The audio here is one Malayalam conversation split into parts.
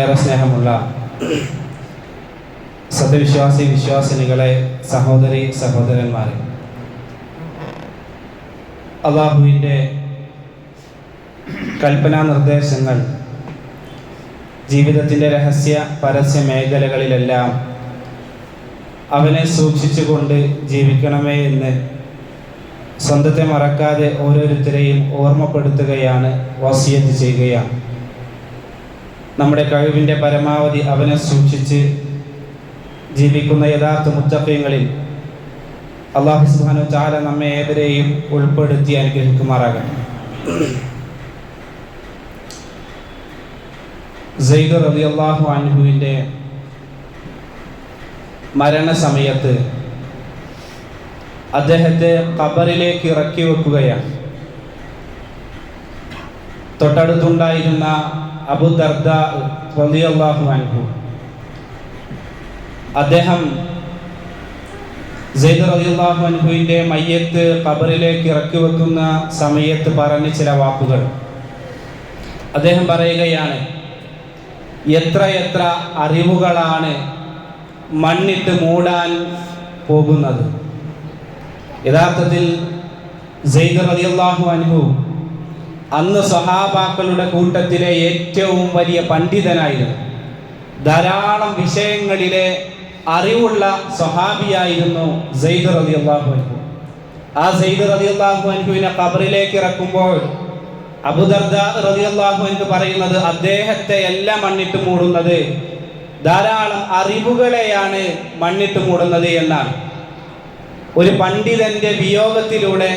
ഏറെ സ്നേഹമുള്ള സത്യവിശ്വാസി വിശ്വാസിനികളെ സഹോദരി സഹോദരന്മാരെ. അള്ളാഹുവിന്റെ കൽപ്പനാ നിർദ്ദേശങ്ങൾ ജീവിതത്തിന്റെ രഹസ്യ പരസ്യ മേഖലകളിലെല്ലാം അവനെ സൂക്ഷിച്ചുകൊണ്ട് ജീവിക്കണമേ എന്ന് സ്വന്തത്തെ മറക്കാതെ ഓരോരുത്തരെയും ഓർമ്മപ്പെടുത്തുകയാണ് വസിയത്ത് ചെയ്യുകയാണ്. നമ്മുടെ കഴിവിന്റെ പരമാവധി അവനെ സൂക്ഷിച്ച് ജീവിക്കുന്ന യഥാർത്ഥ മുത്തഫ്യങ്ങളിൽ അള്ളാഹു സുബാനു ചാല നമ്മെ ഏവരെയും ഉൾപ്പെടുത്തി അനുഗ്രഹിക്കുമാറാകണം സെയ്ദ് റബി അള്ളാഹു അൻഹുവിന്റെ മരണസമയത്ത് അദ്ദേഹത്തെ ഖബറിലേക്ക് ഇറക്കി വെക്കുകയാണ്. തൊട്ടടുത്തുണ്ടായിരുന്ന അബു ദർദ റളിയല്ലാഹു അൻഹു അദ്ദേഹം സെയ്ദ് റളിയല്ലാഹു അൻഹുവിന്റെ മയ്യത്ത് ഖബറിലേക്ക് ഇറക്കി വെക്കുന്ന സമയത്ത് പറഞ്ഞ ചില വാക്കുകൾ. അദ്ദേഹം പറയുകയാണ് എത്ര എത്ര അറിവുകളാണ് മണ്ണിട്ട് മൂടാൻ പോകുന്നത്? യഥാർത്ഥത്തിൽ സെയ്ദ് റളിയല്ലാഹു അൻഹു അന്ന് സഹാബാക്കളുടെ കൂട്ടത്തിലെ ഏറ്റവും വലിയ പണ്ഡിതനായിരുന്നു. ധാരാളം വിഷയങ്ങളിലെ അറിവുള്ള സ്വഹാബിയായിരുന്നു സെയ്ദ് റതി അള്ളാഹു അൻഹു. ആ സെയ്ദ് റതി അള്ളാഹു അൻഹുവിനെ ഖബറിലേക്ക് ഇറക്കുമ്പോൾ അബുദർദ റതി അള്ളാഹു അൻഹു പറയുന്നത് അദ്ദേഹത്തെ എല്ലാം മണ്ണിട്ട് മൂടുന്നത് ധാരാളം അറിവുകളെയാണ് മണ്ണിട്ട് മൂടുന്നത് എന്നാണ്. ഒരു പണ്ഡിതന്റെ വിയോഗത്തിലൂടെ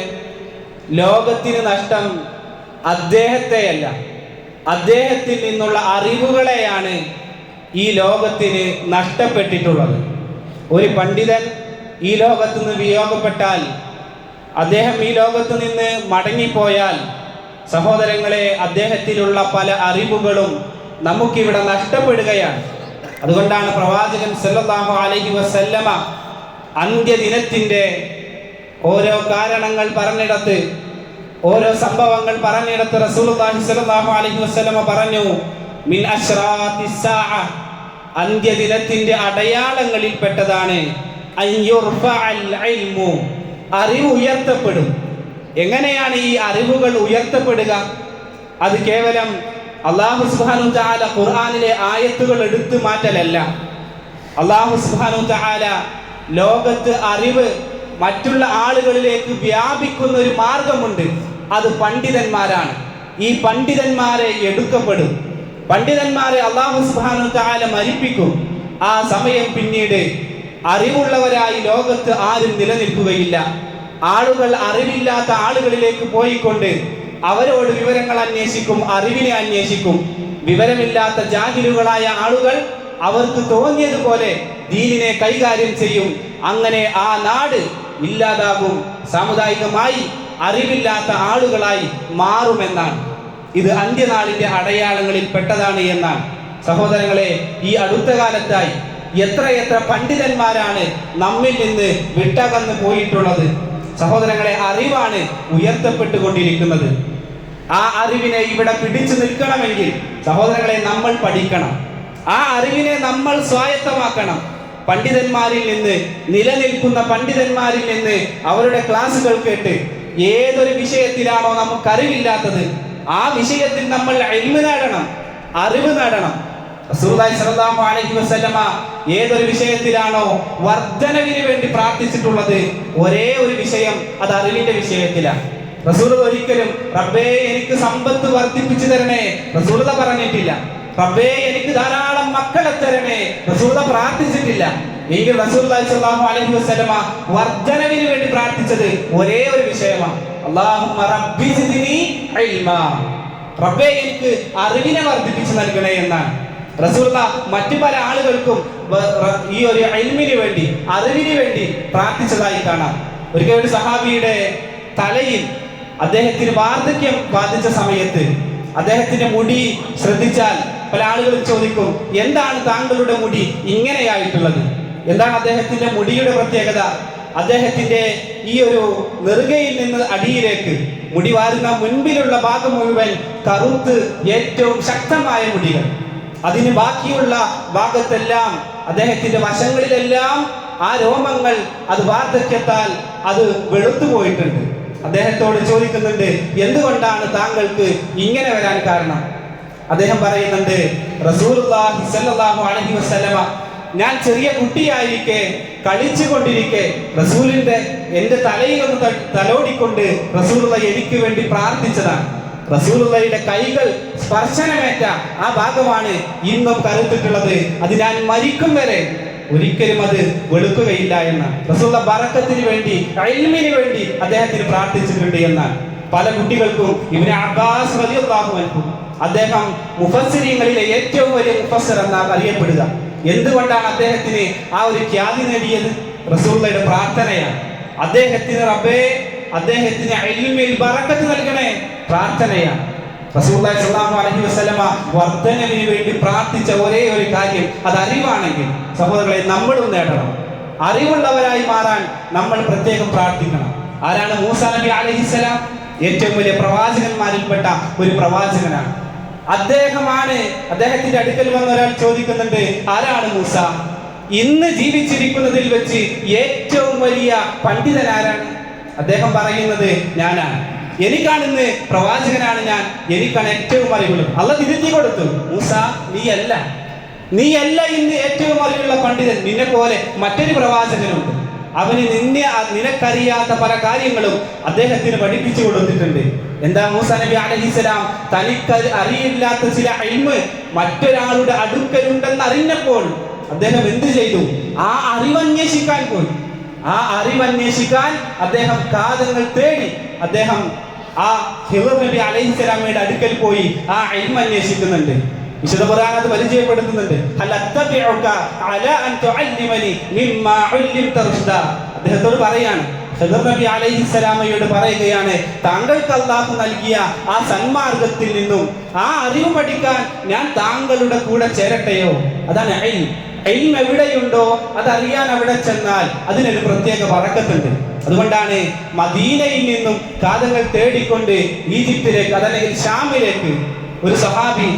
ലോകത്തിന് നഷ്ടം അദ്ദേഹത്തെയല്ല. അദ്ദേഹത്തിൽ നിന്നുള്ള അറിവുകളെയാണ് ഈ ലോകത്തിന് നഷ്ടപ്പെട്ടിട്ടുള്ളത്. ഒരു പണ്ഡിതൻ ഈ ലോകത്ത് നിന്ന് വിയോഗപ്പെട്ടാൽ അദ്ദേഹം ഈ ലോകത്ത് നിന്ന് മടങ്ങിപ്പോയാൽ സഹോദരങ്ങളെ അദ്ദേഹത്തിലുള്ള പല അറിവുകളും നമുക്കിവിടെ നഷ്ടപ്പെടുകയാണ്. അതുകൊണ്ടാണ് പ്രവാചകൻ സല്ലല്ലാഹു അലൈഹി വസല്ലമ അന്ത്യദിനത്തിന്റെ ഓരോ കാരണങ്ങൾ പറഞ്ഞിടത്ത് ഓരോ സംഭവങ്ങൾ പറഞ്ഞിടത്ത് റസൂലുള്ളാഹി സ്വല്ലല്ലാഹു അലൈഹി വസല്ലമ പറഞ്ഞു മിൻ അശ്റാത്തി സാഅ. അന്ത്യദിനത്തിന്റെ അടയാളങ്ങളിൽ പെട്ടതാണ് അറിവ് ഉയർത്തപ്പെടും. എങ്ങനെയാണ് ഈ അറിവുകൾ ഉയർത്തപ്പെടുക? അത് കേവലം അള്ളാഹു സുബ്ഹാനഹു തആല ഖുർആനിലെ ആയത്തുകൾ എടുത്തു മാറ്റലല്ല. അള്ളാഹു സുബ്ഹാനഹു തആല ലോകത്ത് അറിവ് മറ്റുള്ള ആളുകളിലേക്ക് വ്യാപിക്കുന്ന ഒരു മാർഗമുണ്ട്. അത് പണ്ഡിതന്മാരാണ്. ഈ പണ്ഡിതന്മാരെ എടുക്കപ്പെടും. പണ്ഡിതന്മാരെ അള്ളാഹു സുബ്ഹാനഹു തആല മരിപ്പിക്കും. ആ സമയം പിന്നീട് അറിവുള്ളവരായി ലോകത്ത് ആരും നിലനിൽക്കുകയില്ല. ആളുകൾ അറിവില്ലാത്ത ആളുകളിലേക്ക് പോയിക്കൊണ്ട് അവരോട് വിവരങ്ങൾ അന്വേഷിക്കും അറിവിനെ അന്വേഷിക്കും. വിവരമില്ലാത്ത ജാഹിലുകളായ ആളുകൾ അവർക്ക് തോന്നിയതുപോലെ ദീനിനെ കൈകാര്യം ചെയ്യും. അങ്ങനെ ആ നാട് ഇല്ലാതാകും. സാമുദായികമായി അറിവില്ലാത്ത ആളുകളായി മാറുമെന്നാണ്. ഇത് അന്ത്യനാളിന്റെ അടയാളങ്ങളിൽ പെട്ടതാണ് എന്നാണ്. സഹോദരങ്ങളെ ഈ അടുത്ത കാലത്തായി എത്രയെത്ര പണ്ഡിതന്മാരാണ് നമ്മിൽ നിന്ന് വിട്ടകന്ന് പോയിട്ടുള്ളത്. സഹോദരങ്ങളെ അറിവാണ് ഉയർത്തപ്പെട്ടുകൊണ്ടിരിക്കുന്നത്. ആ അറിവിനെ ഇവിടെ പിടിച്ചു നിൽക്കണമെങ്കിൽ സഹോദരങ്ങളെ നമ്മൾ പഠിക്കണം. ആ അറിവിനെ നമ്മൾ സ്വായത്തമാക്കണം. പണ്ഡിതന്മാരിൽ നിന്ന് നിലനിൽക്കുന്ന പണ്ഡിതന്മാരിൽ നിന്ന് അവരുടെ ക്ലാസ്സുകൾ കേട്ട് ഏതൊരു വിഷയത്തിലാണോ നമുക്ക് അറിവില്ലാത്തത് ആ വിഷയത്തിൽ നമ്മൾ എൽമ നേടണം അറിവ് നേടണം. അലൈഹി വസല്ലമ ഏതൊരു വിഷയത്തിലാണോ വർധനവിന് വേണ്ടി പ്രാർത്ഥിച്ചിട്ടുള്ളത് ഒരേ ഒരു വിഷയം അത് അറിവിന്റെ വിഷയത്തിലാണ്. റസൂൽ ഒരിക്കലും റബ്ബേ എനിക്ക് സമ്പത്ത് വർദ്ധിപ്പിച്ചു തരണേ റസൂലത പറഞ്ഞിട്ടില്ല. റബ്ബേ എനിക്ക് ധാരാളം മക്കളെ തരണേ റസൂലത പ്രാർത്ഥിച്ചിട്ടില്ല. എങ്കിൽ റസൂലുള്ളാഹി സ്വല്ലല്ലാഹു അലൈഹി വസല്ലമ വർദ്ധനവിന് വേണ്ടി പ്രാർത്ഥിച്ചത് ഒരേ ഒരു വിഷയമാണ്. അല്ലാഹുമ്മ റബ്ബി സിദ്നി ഇൽമാ. റബ്ബേ എനിക്ക് അറിവിനെ വർദ്ധിപ്പിച്ചു നൽകണേ എന്നാണ്. റസൂല മറ്റു പല ആളുകൾക്കും ഈ ഒരു അൽമിന് വേണ്ടി അറിവിന് വേണ്ടി പ്രാർത്ഥിച്ചതായി കാണാം. ഒരിക്കൽ ഒരു സഹാബിയുടെ തലയിൽ അദ്ദേഹത്തിന് വാർദ്ധക്യം ബാധിച്ച സമയത്ത് അദ്ദേഹത്തിന്റെ മുടി ശ്രദ്ധിച്ചാൽ പല ആളുകളും ചോദിക്കും എന്താണ് താങ്കളുടെ മുടി ഇങ്ങനെയായിട്ടുള്ളത്? എന്താണ് അദ്ദേഹത്തിന്റെ മുടിയുടെ പ്രത്യേകത? അദ്ദേഹത്തിന്റെ ഈ ഒരു നെറുകയിൽ നിന്ന് അടിയിലേക്ക് മുടി വാരുന്ന മുൻപിലുള്ള ഭാഗം മുഴുവൻ കറുത്ത് ഏറ്റവും ശക്തമായ മുടികൾ. അതിന് ബാക്കിയുള്ള ഭാഗത്തെല്ലാം അദ്ദേഹത്തിന്റെ വശങ്ങളിലെല്ലാം ആ രോമങ്ങൾ അത് വാർദ്ധക്യത്താൽ അത് വെളുത്തു പോയിട്ടുണ്ട്. അദ്ദേഹത്തോട് ചോദിക്കുന്നുണ്ട് എന്തുകൊണ്ടാണ് താങ്കൾക്ക് ഇങ്ങനെ വരാൻ കാരണം? അദ്ദേഹം പറയുന്നുണ്ട് വസല്ലമ ഞാൻ ചെറിയ കുട്ടിയായിരിക്കെ കളിച്ചുകൊണ്ടിരിക്കെ റസൂലിന്റെ എന്റെ തലയിൽ ഒന്ന് തലോടിക്കൊണ്ട് റസൂലുള്ള എനിക്ക് വേണ്ടി പ്രാർത്ഥിച്ചതാണ്. റസൂലുള്ളയുടെ കൈകൾ സ്പർശനമേറ്റ ആ ഭാഗമാണ് ഇന്നും കരുത്തിട്ടുള്ളത് അത് ഞാൻ മരിക്കും വരെ ഒരിക്കലും അത് വെളുക്കുകയില്ല എന്ന് റസൂലുള്ള ബറക്കത്തിന് വേണ്ടി അയൽമിന് വേണ്ടി അദ്ദേഹത്തിന് പ്രാർത്ഥിച്ചിട്ടുണ്ട് എന്നാണ്. പല കുട്ടികൾക്കും ഇവന് അബ്ബാസ് അൻഹു അദ്ദേഹം മുഫസ്സിരീങ്ങളിലെ ഏറ്റവും വലിയ മുഫസ്സിർ എന്നാണ് അറിയപ്പെടുക. എന്തുകൊണ്ടാണ് അദ്ദേഹത്തിന് ആ ഒരു ഖ്യാതി നേടിയത്? റസൂള്ളയുടെ പ്രാർത്ഥനയാണ്. അദ്ദേഹത്തിന് റബ്ബേ അദ്ദേഹത്തിന് അഴിമയിൽ ബറക്കത്ത് നൽകണേ പ്രാർത്ഥനയാണ്. വർധനവിന് വേണ്ടി പ്രാർത്ഥിച്ച ഒരേ ഒരു കാര്യം അത് അറിവാണെങ്കിൽ സഹോദരങ്ങളെ നമ്മളും നേടണം. അറിവുള്ളവരായി മാറാൻ നമ്മൾ പ്രത്യേകം പ്രാർത്ഥിക്കണം. ആരാണ് മൂസ നബി അലഹിസ്സലാം ഏറ്റവും വലിയ പ്രവാചകന്മാരിൽപ്പെട്ട ഒരു പ്രവാചകനാണ്. അദ്ദേഹമാണ് അദ്ദേഹത്തിന്റെ അടുക്കൽ വന്ന ഒരാൾ ചോദിക്കുന്നുണ്ട് ആരാണ് മൂസ? ഇന്ന് ജീവിച്ചിരിക്കുന്നതിൽ വെച്ച് ഏറ്റവും വലിയ പണ്ഡിതൻ ആരാണ് അദ്ദേഹം പറയുന്നത് ഞാനാണ്. എനിക്കാണ് ഇന്ന് പ്രവാചകനാണ് ഞാൻ. എനിക്കാണ് ഏറ്റവും അറിവുള്ളത്. അല്ല തിരുത്തി കൊടുത്തു മൂസ നീയല്ല. നീയല്ല ഇന്ന് ഏറ്റവും അറിവുള്ള പണ്ഡിതൻ. നിന്നെ പോലെ മറ്റൊരു പ്രവാചകനുണ്ട്. അവന് നിന്നെ നിനക്കറിയാത്ത പല കാര്യങ്ങളും അദ്ദേഹത്തിന് പഠിപ്പിച്ചു കൊടുത്തിട്ടുണ്ട്. എന്താ മൂസ നബി അലഹിസ്സലാം തനിക്ക് അറിയില്ലാത്ത ചില അഴിമ് മറ്റൊരാളുടെ അടുക്കലുണ്ടെന്ന് അറിഞ്ഞപ്പോൾ അദ്ദേഹം എന്ത് ചെയ്തു? ആ അറിവന്വേഷിക്കാൻ പോയി. ആ അറിവന്വേഷിക്കാൻ അദ്ദേഹം കാതങ്ങൾ തേടി അദ്ദേഹം ആ ഹിറർ നബി അലൈഹിസ്സലാമയുടെ അടുക്കൽ പോയി ആ അഴിമ അന്വേഷിക്കുന്നുണ്ട്. വിശുദ്ധ അത് പരിചയപ്പെടുത്തുന്നുണ്ട്. അദ്ദേഹത്തോട് പറയാണ് ഹിദർ നബി അലൈഹിസ്സലാമയോട് പറയുകയാണ് താങ്കൾക്ക് അള്ളാഹു നൽകിയ ആ സന്മാർഗത്തിൽ നിന്നും ആ അറിവ് പഠിക്കാൻ ഞാൻ താങ്കളുടെ കൂടെ ചേരട്ടെയോ? അതാണ് ഐ എവിടെയുണ്ടോ അതറിയാൻ അവിടെ ചെന്നാൽ അതിനൊരു പ്രത്യേക വഴക്കത്തുണ്ട് അതുകൊണ്ടാണ് മദീനയിൽ നിന്നും കാതങ്ങൾ തേടിക്കൊണ്ട് ഈജിപ്തിലേക്ക് അതല്ലെങ്കിൽ ഷാമിലേക്ക് ഒരു സഹാബി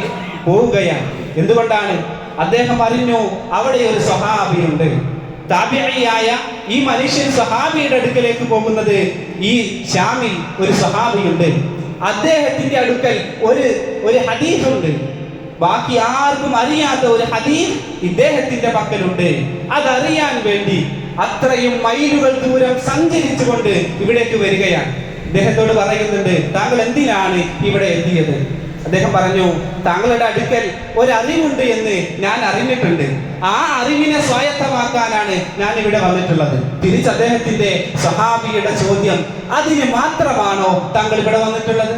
പോവുകയാണ്. എന്തുകൊണ്ടാണ്? അദ്ദേഹം അറിഞ്ഞു അവിടെ ഒരു സഹാബിയുണ്ട് താബിയായ ഈ മനുഷ്യൻ സഹാബിയുടെ അടുക്കലേക്ക് പോകുന്നത് ഈ ഷാമിൽ ഒരു സഹാബിയുണ്ട്. അദ്ദേഹത്തിന്റെ അടുക്കൽ ഒരു ഒരു ഹദീസുണ്ട് ബാക്കി ആർക്കും അറിയാത്ത ഒരു ഹദീസ് ഇദ്ദേഹത്തിന്റെ പക്കലുണ്ട്. അതറിയാൻ വേണ്ടി അത്രയും മൈലുകൾ ദൂരം സഞ്ചരിച്ചുകൊണ്ട് ഇവിടേക്ക് വരികയാണ്. അദ്ദേഹത്തോട് പറയുന്നുണ്ട് താങ്കൾ എന്തിനാണ് ഇവിടെ എത്തിയത്? അദ്ദേഹം പറഞ്ഞു താങ്കളുടെ അടുക്കൽ ഒരറിവുണ്ട് എന്ന് ഞാൻ അറിഞ്ഞിട്ടുണ്ട്. ആ അറിവിനെ സ്വായത്തമാക്കാനാണ് ഞാൻ ഇവിടെ വന്നിട്ടുള്ളത്. തിരിച്ച് അദ്ദേഹത്തിന്റെ സഹാബിയുടെ ചോദ്യം അതിന് മാത്രമാണോ താങ്കൾ ഇവിടെ വന്നിട്ടുള്ളത്?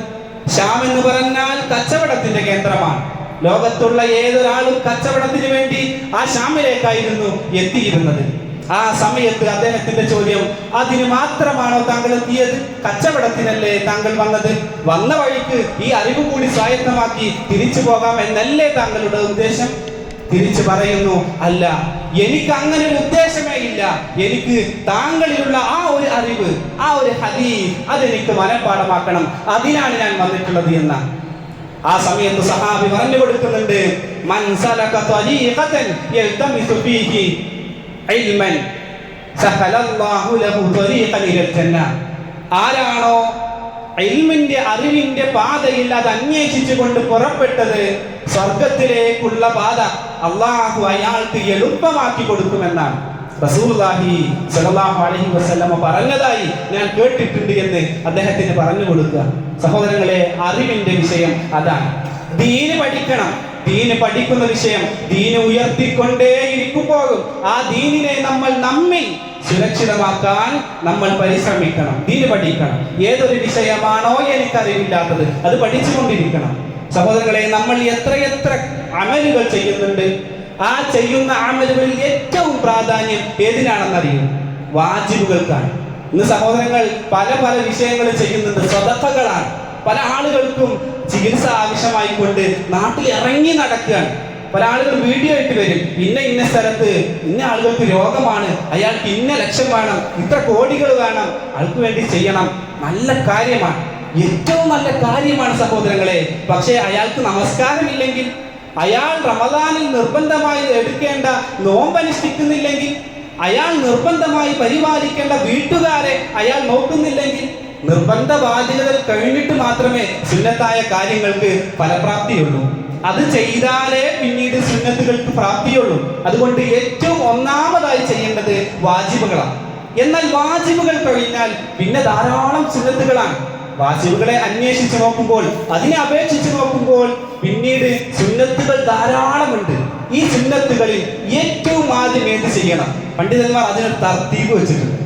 ഷാം എന്ന് പറഞ്ഞാൽ കച്ചവടത്തിന്റെ കേന്ദ്രമാണ്. ലോകത്തുള്ള ഏതൊരാളും കച്ചവടത്തിന് വേണ്ടി ആ ഷാമിലേക്കായിരുന്നു എത്തിയിരുന്നത്. ആ സമയത്ത് അദ്ദേഹത്തിന്റെ ചോദ്യം അതിന് മാത്രമാണോ താങ്കൾ എത്തിയത്? കച്ചവടത്തിനല്ലേ താങ്കൾ വന്നത്? വന്ന വഴിക്ക് ഈ അറിവ് കൂടി സ്വായത്തമാക്കി തിരിച്ചു പോകാം എന്നല്ലേ താങ്കളുടെ ഉദ്ദേശം? തിരിച്ചു പറയുന്നു അല്ല എനിക്ക് അങ്ങനെ ഒരു ഉദ്ദേശമേ ഇല്ല. എനിക്ക് താങ്കളിലുള്ള ആ ഒരു അറിവ് ആ ഒരു ഹദീസ് അതെനിക്ക് മനഃപ്പാടമാക്കണം അതിനാണ് ഞാൻ വന്നിട്ടുള്ളത് എന്ന. ആ സമയത്ത് സഹാബി പറഞ്ഞു കൊടുക്കുന്നുണ്ട് യൽതമിസു ഫീഹി സഹലല്ലാഹു ലഹു തരീഖൻ ജന്ന. ആരാണോ ഇൽമിന്റെ അറിവിന്റെ പാതയിൽ അത് അന്വേഷിച്ചു കൊണ്ട് പുറപ്പെട്ടത് സ്വർഗത്തിലേക്കുള്ള പാത. അള്ളാഹു അയാൾക്ക് എളുപ്പമാക്കി കൊടുക്കുമെന്നാണ്. പറഞ്ഞതായി ഞാൻ കേട്ടിട്ടുണ്ട് എന്ന് അദ്ദേഹത്തിന് പറഞ്ഞു കൊടുക്കുക. സഹോദരങ്ങളെ അറിവിന്റെ വിഷയം അതാണ്. ദീന് പഠിക്കണം. ദീന് പഠിക്കുന്ന വിഷയം ദീന് ഉയർത്തിക്കൊണ്ടേ ഇരിക്കുമ്പോഴും ആ ദീനിനെ നമ്മൾ നമ്മിൽ സുരക്ഷിതമാക്കാൻ നമ്മൾ പരിശ്രമിക്കണം. ദീന് പഠിക്കണം. ഏതൊരു വിഷയമാണോ എനിക്കറിവില്ലാത്തത് അത് പഠിച്ചുകൊണ്ടിരിക്കണം. സഹോദരങ്ങളെ നമ്മൾ എത്രയെത്ര അമലുകൾ ചെയ്യുന്നുണ്ട് ആ ചെയ്യുന്ന അമലുകളിൽ ഏറ്റവും പ്രാധാന്യം ഏതിനാണെന്നറിയും വാജിബുകൾക്കാണ്. ഇന്ന് സഹോദരങ്ങൾ പല പല വിഷയങ്ങൾ ചെയ്യുന്നുണ്ട് സ്വതക്കകളാണ്. പല ആളുകൾക്കും ചികിത്സ ആവശ്യമായിക്കൊണ്ട് നാട്ടിൽ ഇറങ്ങി നടക്കുകയാണ്. പല ആളുകൾ വീഡിയോ ഇട്ട് വരും ഇന്ന ഇന്ന സ്ഥലത്ത് ഇന്ന ആളുകൾക്ക് രോഗമാണ് അയാൾക്ക് ഇന്ന ലക്ഷ്യം വേണം ഇത്ര കോടികൾ വേണം ആൾക്ക് വേണ്ടി ചെയ്യണം. നല്ല കാര്യമാണ്. ഏറ്റവും നല്ല കാര്യമാണ് സഹോദരങ്ങളെ. പക്ഷേ അയാൾക്ക് നമസ്കാരമില്ലെങ്കിൽ അയാൾ റമദാനിൽ നിർബന്ധമായി എടുക്കേണ്ട നോമ്പനുഷ്ഠിക്കുന്നില്ലെങ്കിൽ അയാൾ നിർബന്ധമായി പരിപാലിക്കേണ്ട വീട്ടുകാരെ അയാൾ നോക്കുന്നില്ലെങ്കിൽ നിർബന്ധ ബാധ്യതകൾ കഴിഞ്ഞിട്ട് മാത്രമേ സുന്നത്തായ കാര്യങ്ങൾക്ക് ഫലപ്രാപ്തിയുള്ളൂ. അത് ചെയ്താലേ പിന്നീട് സുന്നത്തുകൾക്ക് പ്രാപ്തിയുള്ളൂ. അതുകൊണ്ട് ഏറ്റവും ഒന്നാമതായി ചെയ്യേണ്ടത് വാജിബുകളാണ്. എന്നാൽ വാജിബുകൾ കഴിഞ്ഞാൽ പിന്നെ ധാരാളം സുന്നത്തുകളാണ്. വാജിബുകളെ അന്വേഷിച്ച് നോക്കുമ്പോൾ അതിനെ അപേക്ഷിച്ച് നോക്കുമ്പോൾ പിന്നീട് സുന്നത്തുകൾ ധാരാളമുണ്ട്. ഈ സുന്നത്തുകളിൽ ഏറ്റവും ആദ്യം എന്ത് ചെയ്യണം? പണ്ഡിതന്മാർ അതിനൊരു തർത്തീവ് വെച്ചിട്ടുണ്ട്.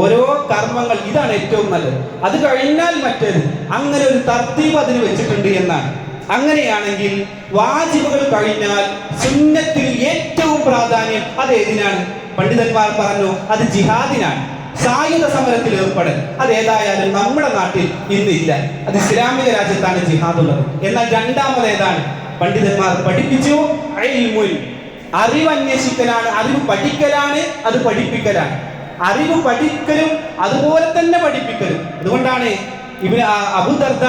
ഓരോ കർമ്മങ്ങൾ ഇതാണ് ഏറ്റവും നല്ലത്. അത് കഴിഞ്ഞാൽ മറ്റേത്. അങ്ങനെ ഒരു തർത്തീവ് അതിന് വെച്ചിട്ടുണ്ട് എന്നാണ്. അങ്ങനെയാണെങ്കിൽ വാജിബുകൾ കഴിഞ്ഞാൽ സുന്നത്തിൽ ഏറ്റവും പ്രാധാന്യം അത് ഏതിനാണ്? പണ്ഡിതന്മാർ പറഞ്ഞു അത് ജിഹാദിനാണ്. സായുധ സമരത്തിൽ ഏർപ്പെടൽ. അത് ഏതായാലും നമ്മുടെ നാട്ടിൽ ഇന്നില്ല അത് ഇസ്ലാമിക രാജ്യത്താണ് ജിഹാദ് ഉള്ളത് എന്നാൽ രണ്ടാമത് ഏതാണ് പണ്ഡിതന്മാർ പഠിപ്പിച്ചു. അറിവ് അന്വേഷിക്കലാണ് അറിവ് പഠിക്കലാണ് അത് പഠിപ്പിക്കലാണ്. അറിവ് പഠിക്കലും അതുപോലെ തന്നെ പഠിപ്പിക്കലും. അതുകൊണ്ടാണ് ഇവർ അബുദർദ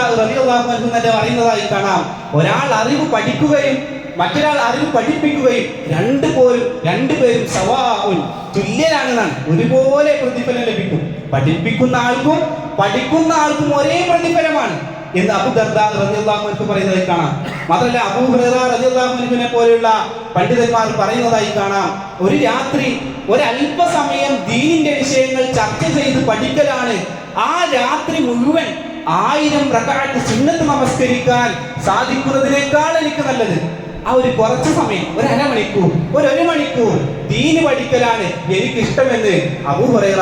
തന്നെ പറയുന്നതായി കാണാം. ഒരാൾ അറിവ് പഠിക്കുകയും മറ്റൊരാൾ അറിവ് പഠിപ്പിക്കുകയും രണ്ടു പോലും രണ്ടുപേരും സവാവും തുല്യരാണെന്നാണ്. ഒരുപോലെ പ്രതിഫലം ലഭിക്കും. പഠിപ്പിക്കുന്ന ആൾക്കും പഠിക്കുന്ന ആൾക്കും ഒരേ പ്രതിഫലമാണ് എന്ന് അബു ദർദ റളിയല്ലാഹു അൻഹു പറയുന്നതായി കാണാം. മാത്രമല്ല അബൂ റളിയല്ലാഹു പോലെയുള്ള പണ്ഡിതന്മാർ പറയുന്നതായി കാണാം. ഒരു രാത്രി ഒരല്പസമയം ദീനിന്റെ വിഷയങ്ങൾ ചർച്ച ചെയ്ത് പഠിക്കലാണ്. ആ രാത്രി മുഴുവൻ ആയിരം റകഅത്ത് സുന്നത്ത് നമസ്കരിക്കാൻ സാധിക്കുന്നതിനേക്കാൾ എനിക്ക് നല്ലത്. ആ ഒരു കുറച്ച് സമയം ഒരു അരമണിക്കൂർ ഒരു ഒരു മണിക്കൂർ ദീന് പഠിക്കലാണ് എനിക്ക് ഇഷ്ടമെന്ന് അബൂ ഹുറൈറ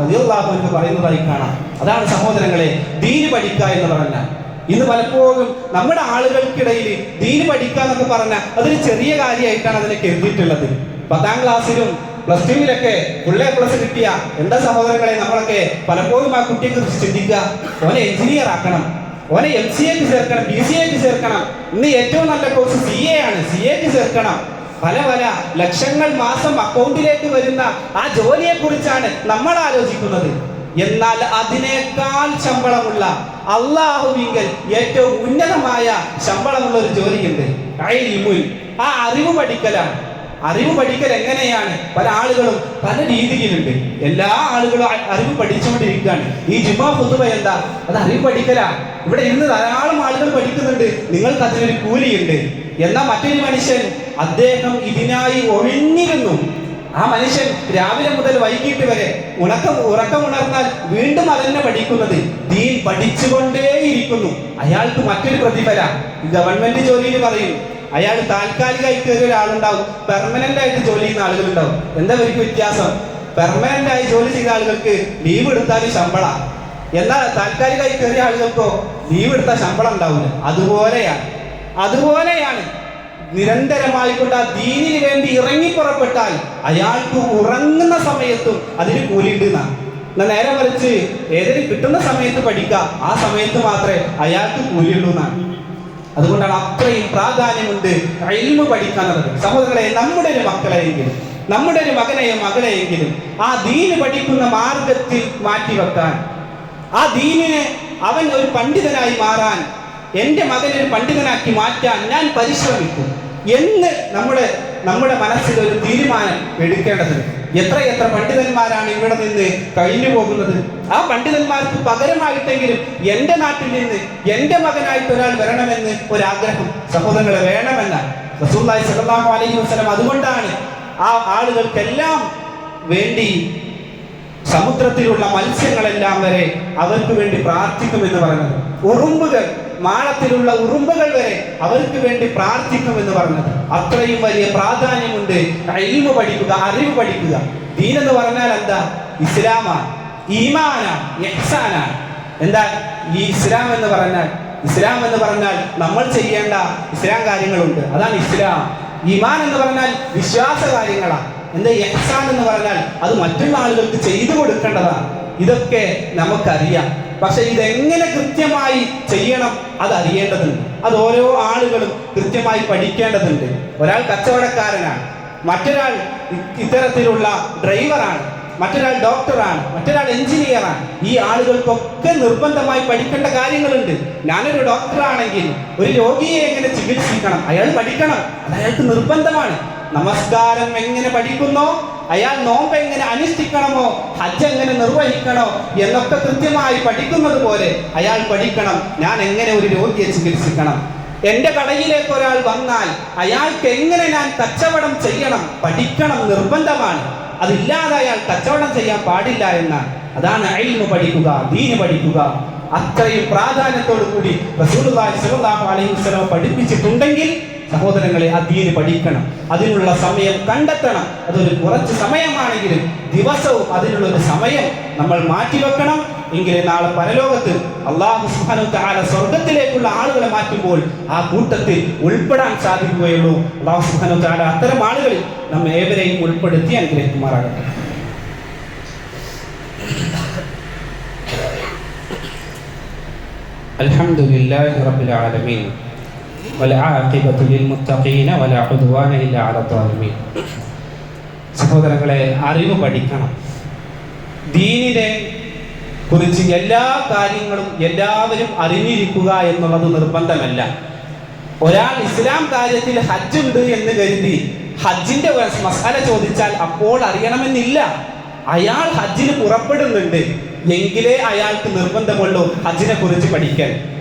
റളിയല്ലാഹു അൻഹു പറയുന്നതായി കാണാം. അതാണ് സഹോദരങ്ങളെ ദീന് പഠിക്കുക എന്ന് പറഞ്ഞാൽ ഇന്ന് പലപ്പോഴും നമ്മുടെ ആളുകൾക്കിടയിൽ ദീന് പഠിക്കുക എന്നൊക്കെ പറഞ്ഞാൽ അതൊരു ചെറിയ കാര്യമായിട്ടാണ് അതിനെ കരുതിയിട്ടുള്ളത്. പത്താം ക്ലാസ്സിലും പ്ലസ് ടുവിലൊക്കെ ഫുൾ പ്ലസ് കിട്ടിയ എന്താ സഹോദരങ്ങളെ നമ്മളൊക്കെ പലപ്പോഴും ആ കുട്ടിയെ ചിന്തിക്കുക. ഓനെ എഞ്ചിനീയർ ആക്കണം. ഓനെ എം സി എക്ക് ചേർക്കണം ബി സി എക്ക് ചേർക്കണം. ഇന്ന് ഏറ്റവും നല്ല കോഴ്സ് സി എ ആണ്. സി എക്ക് ചേർക്കണം. പല പല ലക്ഷങ്ങൾ മാസം അക്കൗണ്ടിലേക്ക് വരുന്ന ആ ജോലിയെ കുറിച്ചാണ് നമ്മൾ ആലോചിക്കുന്നത്. എന്നാൽ അതിനേക്കാൾ ശമ്പളമുള്ള അള്ളാഹുവിങ്കൽ ഏറ്റവും ഉന്നതമായ ശമ്പളമുള്ള ഒരു ജോലിയുണ്ട്. ആ അറിവ് പഠിക്കലാണ്. അറിവ് പഠിക്കൽ എങ്ങനെയാണ്? പല ആളുകളും പല രീതിയിലുണ്ട്. എല്ലാ ആളുകളും അറിവ് പഠിച്ചുകൊണ്ടിരിക്കുകയാണ്. ഈ ജുമാ ഫുതുബ എന്താ? അത് അറിവ് പഠിക്കലാ. ഇവിടെ ഇന്ന് ധാരാളം ആളുകൾ പഠിക്കുന്നുണ്ട്. നിങ്ങൾക്ക് അതിനൊരു കൂലിയുണ്ട്. എന്നാൽ മറ്റൊരു മനുഷ്യൻ അദ്ദേഹം ഇതിനായി ഒഴിഞ്ഞിരുന്നു ആ മനുഷ്യൻ രാവിലെ മുതൽ വൈകിട്ട് വരെ ഉണക്കം ഉറക്കമുണർന്നാൽ വീണ്ടും അതന്നെ പഠിക്കുന്നത്. ദീൻ പഠിച്ചുകൊണ്ടേയിരിക്കുന്നു. അയാൾക്ക് മറ്റൊരു പ്രതിഫല. ഗവൺമെന്റ് ജോലിയിൽ പറയും അയാൾ താൽക്കാലികമായി കയറിയ ഒരാളുണ്ടാവും. പെർമനന്റ് ആയിട്ട് ജോലി ചെയ്യുന്ന ആളുകളുണ്ടാവും. എന്താ ഇവർക്ക് വ്യത്യാസം? പെർമനന്റ് ആയി ജോലി ചെയ്യുന്ന ആളുകൾക്ക് ലീവ് എടുത്താൽ ശമ്പളം. എന്നാൽ താൽക്കാലികമായി കയറിയ ആളുകൾക്കോ ലീവ് എടുത്താൽ ശമ്പളം ഉണ്ടാവില്ല അതുപോലെയാണ്. അതുപോലെയാണ് നിരന്തരമായിക്കൊണ്ട് ആ ദീനിന് വേണ്ടി ഇറങ്ങി പുറപ്പെട്ടാൽ അയാൾക്ക് ഉറങ്ങുന്ന സമയത്തും അതിന് കൂലിയുണ്ട് എന്നാണ് എന്നാൽ നേരെ മറിച്ച് ഏതെങ്കിലും കിട്ടുന്ന സമയത്ത് പഠിക്കുക. ആ സമയത്ത് മാത്രമേ അയാൾക്ക് കൂലിയുള്ളൂ എന്നാണ് അതുകൊണ്ടാണ് അത്രയും പ്രാധാന്യമുണ്ട് എൽമ പഠിക്കാനുള്ളത്. സഹോദരങ്ങളെ നമ്മുടെ ഒരു മക്കളെയെങ്കിലും നമ്മുടെ ഒരു മകനെയോ മകളെയെങ്കിലും ആ ദീന് പഠിക്കുന്ന മാർഗത്തിൽ മാറ്റിവെക്കാൻ ആ ദീനിനെ അവൻ ഒരു പണ്ഡിതനായി മാറാൻ എന്റെ മകനെ ഒരു പണ്ഡിതനാക്കി മാറ്റാൻ ഞാൻ പരിശ്രമിക്കും എന്ന് നമ്മുടെ നമ്മുടെ മനസ്സിൽ ഒരു തീരുമാനം എടുക്കേണ്ടതുണ്ട്. എത്ര എത്ര പണ്ഡിതന്മാരാണ് ഇവിടെ നിന്ന് കഴിഞ്ഞു പോകുന്നത്? ആ പണ്ഡിതന്മാർക്ക് പകരമായിട്ടെങ്കിലും എന്റെ നാട്ടിൽ നിന്ന് എന്റെ മകനായിട്ട് ഒരാൾ വരണമെന്ന് ഒരാഗ്രഹം. സഹോദരങ്ങളെ വേണമെന്ന റസൂല്ലായി സല്ലല്ലാഹു അലൈഹി വസല്ലം അതുകൊണ്ടാണ് ആ ആളുകൾക്കെല്ലാം വേണ്ടി സമുദ്രത്തിലുള്ള മത്സ്യങ്ങളെല്ലാം വരെ അവർക്ക് വേണ്ടി പ്രാർത്ഥിക്കുമെന്ന് പറഞ്ഞത്. ഉറുമ്പുകൾ മാളത്തിലുള്ള ഉറുമ്പുകൾ വരെ അവർക്ക് വേണ്ടി പ്രാർത്ഥിക്കുമെന്ന് പറഞ്ഞത്. അത്രയും വലിയ പ്രാധാന്യമുണ്ട് അഴിവ് പഠിക്കുക അറിവ് പഠിക്കുക. ദീൻ എന്ന് പറഞ്ഞാൽ എന്താ? ഇസ്ലാമാണ്. ഈമാനാണ് എന്താ? ഈ ഇസ്ലാം എന്ന് പറഞ്ഞാൽ ഇസ്ലാം എന്ന് പറഞ്ഞാൽ നമ്മൾ ചെയ്യേണ്ട ഇസ്ലാം കാര്യങ്ങളുണ്ട്. അതാണ് ഇസ്ലാം. ഈമാൻ എന്ന് പറഞ്ഞാൽ വിശ്വാസ കാര്യങ്ങളാണ്. എന്താ എക്സാൻ എന്ന് പറഞ്ഞാൽ? അത് മറ്റുള്ള ആളുകൾക്ക് ചെയ്തു കൊടുക്കേണ്ടതാണ്. ഇതൊക്കെ നമുക്കറിയാം. പക്ഷെ ഇതെങ്ങനെ കൃത്യമായി ചെയ്യണം അത് അറിയേണ്ടതുണ്ട്. അത് ഓരോ ആളുകളും കൃത്യമായി പഠിക്കേണ്ടതുണ്ട്. ഒരാൾ കച്ചവടക്കാരനാണ്. മറ്റൊരാൾ ഇത്തരത്തിലുള്ള ഡ്രൈവറാണ്. മറ്റൊരാൾ ഡോക്ടറാണ്. മറ്റൊരാൾ എഞ്ചിനീയറാണ്. ഈ ആളുകൾക്കൊക്കെ നിർബന്ധമായി പഠിക്കേണ്ട കാര്യങ്ങളുണ്ട്. ഞാനൊരു ഡോക്ടറാണെങ്കിൽ ഒരു രോഗിയെ എങ്ങനെ ചികിത്സിക്കണം? അയാൾ പഠിക്കണം. അത് അയാൾക്ക് നിർബന്ധമാണ്. നമസ്കാരം എങ്ങനെ പഠിക്കുന്നോ അയാൾ നോമ്പ് എങ്ങനെ അനുഷ്ഠിക്കണമോ ഹജ്ജ് എങ്ങനെ നിർവഹിക്കണോ എന്നൊക്കെ കൃത്യമായി പഠിക്കുന്നത് പോലെ അയാൾ പഠിക്കണം. ഞാൻ എങ്ങനെ ഒരു രോഗിയെ ചികിത്സിക്കണം? എന്റെ കടയിലേക്ക് ഒരാൾ വന്നാൽ അയാൾക്ക് എങ്ങനെ ഞാൻ കച്ചവടം ചെയ്യണം പഠിക്കണം നിർബന്ധമാണ്. അതില്ലാതെ അയാൾ കച്ചവടം ചെയ്യാൻ പാടില്ല എന്നാണ്. അതാണ് അയിൽമ പഠിക്കുക ദീന് പഠിക്കുക. അത്രയും പ്രാധാന്യത്തോടു കൂടി സ്വല്ലല്ലാഹു അലൈഹി പഠിപ്പിച്ചിട്ടുണ്ടെങ്കിൽ സഹോദരങ്ങളെ ആ ദീന് പഠിക്കണം അതിനുള്ള സമയം കണ്ടെത്തണം അതൊരു കുറച്ച് സമയമാണെങ്കിലും ദിവസവും അതിനുള്ള ഒരു സമയം നമ്മൾ മാറ്റിവെക്കണം എങ്കിലേ നാളെ പരലോകത്ത് അള്ളാഹു സുബ്ഹാനഹു വ തആല സ്വർഗത്തിലേക്കുള്ള ആളുകളെ മാറ്റുമ്പോൾ ആ കൂട്ടത്തിൽ ഉൾപ്പെടാൻ സാധിക്കുകയുള്ളൂ അള്ളാഹു സുബ്ഹാനഹു വ തആല അത്തരം ആളുകളിൽ നമ്മെ ഏവരെയും ഉൾപ്പെടുത്തി അനുഗ്രഹിക്കുമാറാകട്ടെ الحمد لله رب العالمين സഹോദരങ്ങളെ അറിവ് പഠിക്കണം. ദീനിനെ കുറിച്ച് എല്ലാ കാര്യങ്ങളും എല്ലാവരും അറിഞ്ഞിരിക്കുക എന്നുള്ളത് നിർബന്ധമല്ല. ഒരാൾ ഇസ്ലാം കാര്യത്തിൽ ഹജ്ജ് ഉണ്ട് എന്ന് കരുതി ഹജ്ജിന്റെ മസാല ചോദിച്ചാൽ അപ്പോൾ അറിയണമെന്നില്ല. അയാൾ ഹജ്ജിന് പുറപ്പെടുന്നുണ്ട്. എങ്കിലേ അയാൾക്ക് നിർബന്ധമുള്ളൂ ഹജ്ജിനെ കുറിച്ച് പഠിക്കാൻ.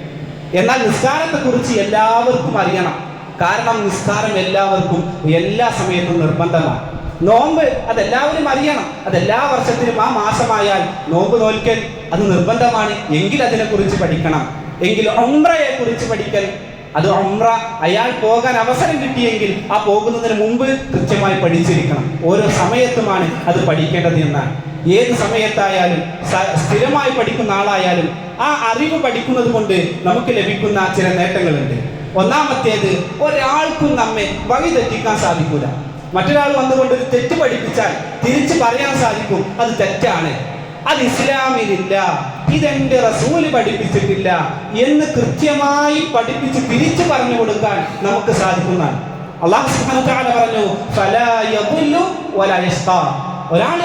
എന്നാൽ നിസ്കാരത്തെ കുറിച്ച് എല്ലാവർക്കും അറിയണം. കാരണം നിസ്കാരം എല്ലാവർക്കും എല്ലാ സമയത്തും നിർബന്ധമാണ്. നോമ്പ് അതെല്ലാവരും അറിയണം. അതെല്ലാ വർഷത്തിലും ആ മാസമായാൽ നോമ്പ് നോൽക്കൽ അത് നിർബന്ധമാണ്. എങ്കിൽ അതിനെക്കുറിച്ച് പഠിക്കണം. എങ്കിൽ ഒമ്രയെ കുറിച്ച് പഠിക്കൽ അത് ഉംറ അയാൾ പോകാൻ അവസരം കിട്ടിയെങ്കിൽ ആ പോകുന്നതിന് മുമ്പ് കൃത്യമായി പഠിച്ചിരിക്കണം. ഓരോ സമയത്തുമാണ് അത് പഠിക്കേണ്ടത് എന്നാണ്. ഏത് സമയത്തായാലും സ്ഥിരമായി പഠിക്കുന്ന ആളായാലും ആ അറിവ് പഠിക്കുന്നത് കൊണ്ട് നമുക്ക് ലഭിക്കുന്ന ചില നേട്ടങ്ങളുണ്ട്. ഒന്നാമത്തേത് ഒരാൾക്കും നമ്മെ വഴി തെറ്റിക്കാൻ സാധിക്കൂല. മറ്റൊരാൾ വന്നുകൊണ്ട് ഒരു തെറ്റ് പഠിപ്പിച്ചാൽ തിരിച്ചു പറയാൻ സാധിക്കും അത് തെറ്റാണ്. അത് ഇസ്ലാമിലില്ല. ഇതെന്റെ റസൂൽ പഠിപ്പിച്ചിട്ടില്ല എന്ന് കൃത്യമായി പഠിപ്പിച്ച് തിരിച്ചു പറഞ്ഞു കൊടുക്കാൻ നമുക്ക് സാധിക്കുന്നതാണ്. അള്ളാഹു പറഞ്ഞു ഫലാ യദുല്ലു ഒരാൾ